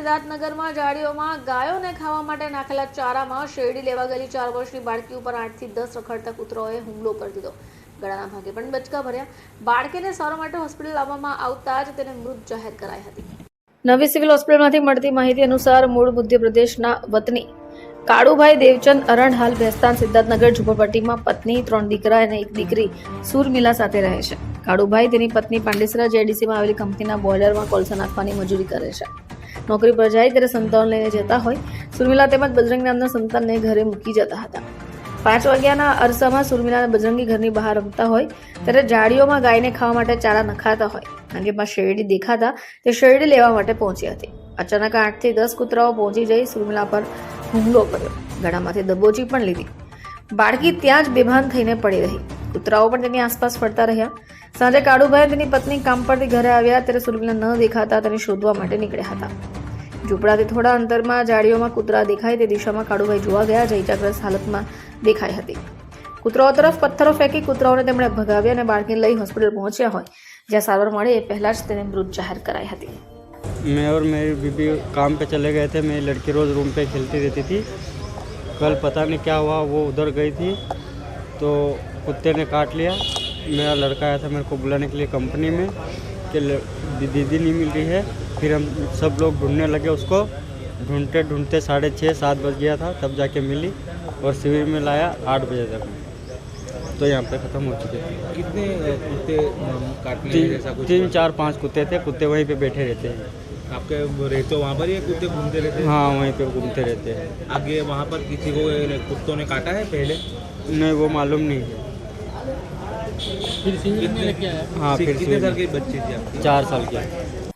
સિદ્ધાર્થનગરમાં જાડીઓમાં ગાયોને ખાવા માટે નાખેલા ચારામાં શેરડી લેવા ગયેલી ચાર વર્ષની બાળકી ઉપર આઠથી દસ રખડતા કૂતરાઓએ હુમલો કરી દીધો. ગળાના ભાગે પણ બચકા ભર્યા. બાળકીને સારવાર માટે હોસ્પિટલ લાવવામાં આવતા જ તેને મૃત જાહેર કરાઈ હતી. નવી સિવિલ હોસ્પિટલમાંથી મળતી માહિતી અનુસાર મૂળ મધ્યપ્રદેશના વતની કાળુભાઈ દેવચંદ અરણ હાલ ભેસ્તાન સિદ્ધાર્થનગર ઝુંપડપટ્ટીમાં પત્ની, ત્રણ દીકરા અને એક દીકરી સુરમિલા સાથે રહે છે. કાળુભાઈ તેની પત્ની પાંડેસરા જેડીસીમાં આવેલી કંપનીના બોઇલરમાં કોલસા નાખવાની મજૂરી કરે છે. નોકરી પર જાય ત્યારે સંતાન લઈને જતા હોય. સુરમિલા તેમજ બજરંગ નામના સંતાનને ઘરે મૂકી જતા હતા. પાંચ વાગ્યાના અરસામાં સુરમિલા બજરંગી ઘરની બહાર રમતા હોય ત્યારે જાડીઓમાં ગાયને ખાવા માટે ચારા નખાતા હોય. આંગેમાં શેરડી દેખાતા તે શેરડી લેવા માટે પહોંચી હતી. અચાનક આઠથી દસ કૂતરાઓ પહોંચી જઈ સુરમિલા પર હુમલો કર્યો. ગળામાંથી દબોચી પણ લીધી. બાળકી ત્યાં જ બેભાન થઈને પડી રહી. કૂતરાઓ પણ તેની આસપાસ ફરતા રહ્યા. સાંજે કાળુભાઈ તેની પત્ની કામ પરથી ઘરે આવ્યા ત્યારે સુરમિલા ન દેખાતા તેને શોધવા માટે નીકળ્યા હતા. ઝૂંપડાથી થોડા અંતરમાં જાળીઓમાં કૂતરા દેખાય તે દિશામાં કાળુભાઈ જોવા ગયા જે ઇજાગ્રસ્ત હાલતમાં દેખાઈ હતી કૂતરાઓ તરફ પથ્થરો ફેંકી કૂતરાઓને તેમણે ભગાવ્યા અને બાળકીને લઈ હોસ્પિટલ પહોંચ્યા હોય જ્યાં સારવાર મળે એ પહેલા જ તેને મૃત જાહેર કરાઈ હતી मैं और मेरी बीबी काम पे चले गए थे मेरी लड़की रोज़ रूम पे खेलती रहती थी कल पता नहीं क्या हुआ वो उधर गई थी तो कुत्ते ने काट लिया मेरा लड़का आया था मेरे को बुलाने के लिए कंपनी में कि ल- दी- दीदी नहीं मिल रही है फिर हम सब लोग ढूँढने लगे उसको। ढूंढते ढूंढते साढ़े छः सात बज गया था तब जाके मिली और शिविर में लाया आठ बजे तक। तो यहाँ पे ख़त्म हो चुके थे। कितने कुत्ते काटने तीन कुछ? तीन चार पाँच कुत्ते थे कुत्ते वहीं पे बैठे रहते हैं। आपके रहते हो वहाँ पर ये कुत्ते घूमते रहते हैं? हाँ वहीं पे घूमते रहते हैं। आगे वहाँ पर किसी को कुत्तों ने काटा है पहले? नहीं वो मालूम नहीं है। फिर हाँ, फिर कितने साल। की बच्ची थी चार साल की।